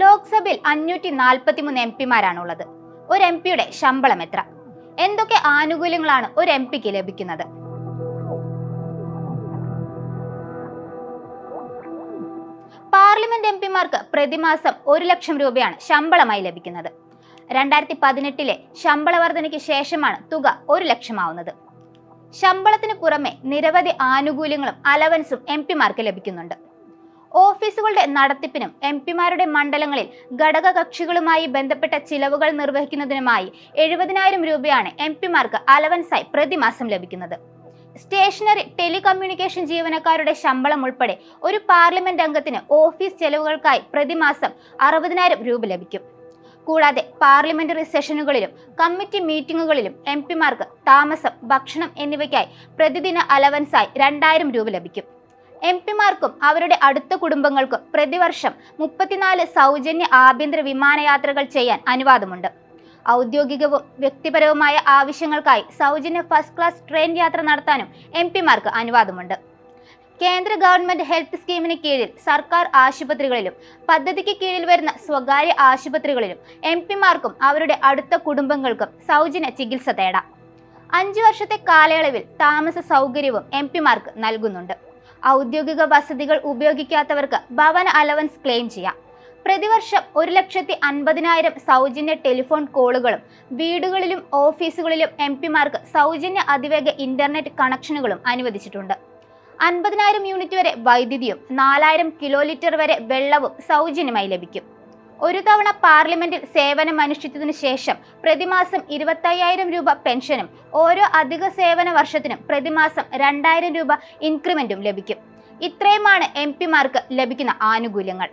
ലോക്സഭയിൽ അഞ്ഞൂറ്റി നാൽപ്പത്തിമൂന്ന് എം പിമാരാണുള്ളത്. ഒരു എം പിയുടെ ശമ്പളം എത്ര? എന്തൊക്കെ ആനുകൂല്യങ്ങളാണ് ഒരു എം പിക്ക് ലഭിക്കുന്നത്? പാർലമെന്റ് എം പിമാർക്ക് പ്രതിമാസം ഒരു ലക്ഷം രൂപയാണ് ശമ്പളമായി ലഭിക്കുന്നത്. രണ്ടായിരത്തി പതിനെട്ടിലെ ശമ്പള വർധനയ്ക്ക് ശേഷമാണ് തുക ഒരു ലക്ഷമാവുന്നത്. ശമ്പളത്തിന് പുറമെ നിരവധി ആനുകൂല്യങ്ങളും അലവൻസും എം പിമാർക്ക് ലഭിക്കുന്നുണ്ട്. ഓഫീസുകളുടെ നടത്തിപ്പിനും എം പിമാരുടെ മണ്ഡലങ്ങളിൽ ഘടക കക്ഷികളുമായി ബന്ധപ്പെട്ട ചിലവുകൾ നിർവഹിക്കുന്നതിനുമായി എഴുപതിനായിരം രൂപയാണ് എം പിമാർക്ക് അലവൻസായി പ്രതിമാസം ലഭിക്കുന്നത്. സ്റ്റേഷനറി ടെലികമ്മ്യൂണിക്കേഷൻ ജീവനക്കാരുടെ ശമ്പളം ഉൾപ്പെടെ ഒരു പാർലമെന്റ് അംഗത്തിന് ഓഫീസ് ചെലവുകൾക്കായി പ്രതിമാസം അറുപതിനായിരം രൂപ ലഭിക്കും. കൂടാതെ പാർലമെന്ററി സെഷനുകളിലും കമ്മിറ്റി മീറ്റിംഗുകളിലും എം പിമാർക്ക് താമസം ഭക്ഷണം എന്നിവയ്ക്കായി പ്രതിദിന അലവൻസായി രണ്ടായിരം രൂപ ലഭിക്കും. എം പിമാർക്കും അവരുടെ അടുത്ത കുടുംബങ്ങൾക്കും പ്രതിവർഷം മുപ്പത്തിനാല് സൗജന്യ ആഭ്യന്തര വിമാനയാത്രകൾ ചെയ്യാൻ അനുവാദമുണ്ട്. ഔദ്യോഗികവും വ്യക്തിപരവുമായ ആവശ്യങ്ങൾക്കായി സൗജന്യ ഫസ്റ്റ് ക്ലാസ് ട്രെയിൻ യാത്ര നടത്താനും എം പിമാർക്ക് അനുവാദമുണ്ട്. കേന്ദ്ര ഗവൺമെന്റ് ഹെൽത്ത് സ്കീമിന് കീഴിൽ സർക്കാർ ആശുപത്രികളിലും പദ്ധതിക്ക് കീഴിൽ വരുന്ന സ്വകാര്യ ആശുപത്രികളിലും എം പിമാർക്കും അവരുടെ അടുത്ത കുടുംബങ്ങൾക്കും സൗജന്യ ചികിത്സ തേടാം. അഞ്ചു വർഷത്തെ കാലയളവിൽ താമസ സൗകര്യവും എം പിമാർക്ക് നൽകുന്നുണ്ട്. ഔദ്യോഗിക വസതികൾ ഉപയോഗിക്കാത്തവർക്ക് ഭവന അലവൻസ് ക്ലെയിം ചെയ്യാം. പ്രതിവർഷം ഒരു ലക്ഷത്തി അൻപതിനായിരം സൗജന്യ ടെലിഫോൺ കോളുകളും വീടുകളിലും ഓഫീസുകളിലും എം പിമാർക്ക് സൗജന്യ അതിവേഗ ഇന്റർനെറ്റ് കണക്ഷനുകളും അനുവദിച്ചിട്ടുണ്ട്. അൻപതിനായിരം യൂണിറ്റ് വരെ വൈദ്യുതിയും നാലായിരം കിലോ ലിറ്റർ വരെ വെള്ളവും സൗജന്യമായി ലഭിക്കും. ഒരു തവണ പാർലമെന്റിൽ സേവനം അനുഷ്ഠിച്ചതിനു ശേഷം പ്രതിമാസം ഇരുപത്തയ്യായിരം രൂപ പെൻഷനും ഓരോ അധിക സേവന വർഷത്തിനും പ്രതിമാസം രണ്ടായിരം രൂപ ഇൻക്രിമെന്റും ലഭിക്കും. ഇത്രയുമാണ് എം പിമാർക്ക് ലഭിക്കുന്ന ആനുകൂല്യങ്ങൾ.